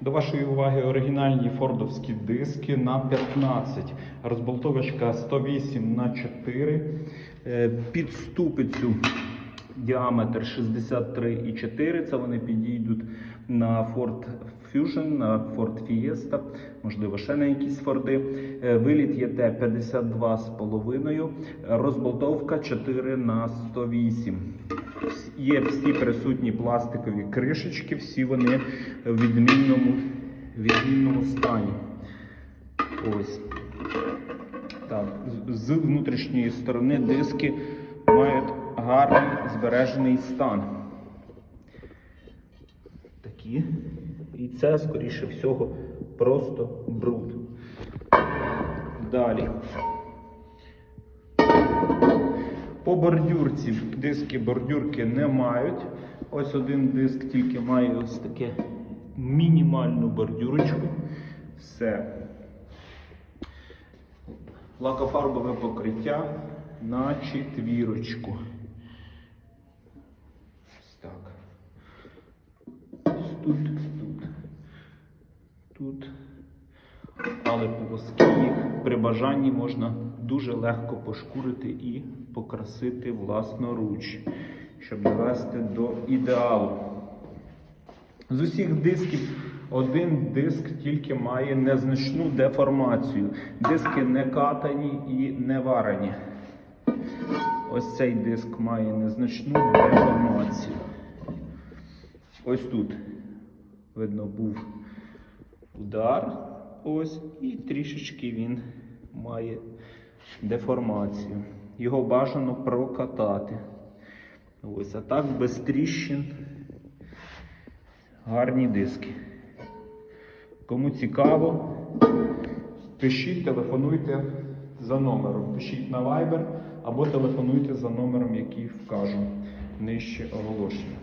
До вашої уваги оригінальні фордовські диски на 15. Розболтовочка 108 на 4. Е, Під ступицю діаметр 63,4. Це вони підійдуть на Ford Fusion, на Ford Fiesta, можливо, ще на якісь Форди. Е, Виліт ЄТ 52,5. Розболтовка 4 на 108. Є всі присутні пластикові кришечки, всі вони в відмінному, відмінному стані. Ось. Так, з- внутрішньої сторони диски мають гарний збережений стан. Такі. І це, скоріше всього, просто бруд. Далі. По бордюрці диски бордюрки не мають. Ось один диск тільки має ось таке мінімальну бордюрочку. Все. Лакофарбове покриття на четвірочку. Ось так. Тут, тут, тут. Але полоски їх при бажанні можна дуже легко пошкурити і покрасити власноруч, щоб довести до ідеалу. З усіх дисків один диск тільки має незначну деформацію. Диски не катані і не варені. Ось цей диск має незначну деформацію. Ось тут, видно, був удар. Ось, і трішечки він має деформацію. Його бажано прокатати. Ось, а так без тріщин. Гарні диски. Кому цікаво, пишіть, телефонуйте за номером. Пишіть на Viber або телефонуйте за номером, який вкажу нижче оголошення.